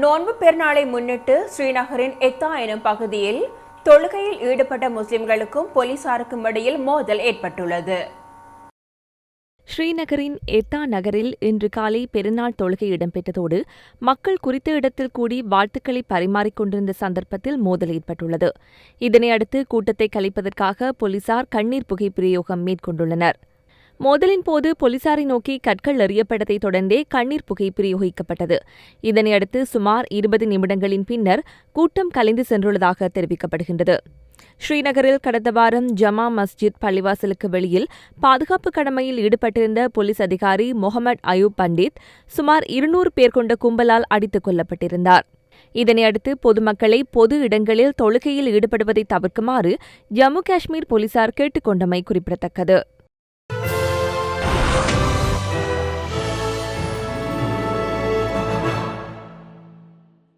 நோன்பு பெருநாளை முன்னிட்டு ஸ்ரீநகரின் எத்தா எனும் பகுதியில் தொழுகையில் ஈடுபட்ட முஸ்லிம்களுக்கும் போலீசாருக்கும் இடையில் மோதல் ஏற்பட்டுள்ளது. ஸ்ரீநகரின் எத்தா நகரில் இன்று காலை பெருநாள் தொழுகை இடம்பெற்றதோடு மக்கள் குறித்த இடத்தில் கூடி வாழ்த்துக்களை பரிமாறிக்கொண்டிருந்த சந்தர்ப்பத்தில் மோதல் ஏற்பட்டுள்ளது. இதனையடுத்து கூட்டத்தை கலைப்பதற்காக போலீசார் கண்ணீர் புகை பிரயோகம் மேற்கொண்டுள்ளனர். மோதலின் போது போலீசாரை நோக்கி கற்கள் எறியப்பட்டதை தொடர்ந்தே கண்ணீர் புகை பிரயோகிக்கப்பட்டது. இதனையடுத்து சுமார் இருபது நிமிடங்களின் பின்னர் கூட்டம் கலைந்து சென்றுள்ளதாக தெரிவிக்கப்படுகின்றது. ஸ்ரீநகரில் கடந்த வாரம் ஜமா மஸ்ஜித் பள்ளிவாசலுக்கு வெளியில் பாதுகாப்பு கடமையில் ஈடுபட்டிருந்த போலீஸ் அதிகாரி முகமது அயூப் பண்டித் சுமார் இருநூறு பேர் கொண்ட கும்பலால் அடித்துக் கொல்லப்பட்டிருந்தார். இதனையடுத்து பொதுமக்களை பொது இடங்களில் தொழுகையில் ஈடுபடுவதை தவிர்க்குமாறு ஜம்மு காஷ்மீர் போலீசார் கேட்டுக் கொண்டமை குறிப்பிடத்தக்கது.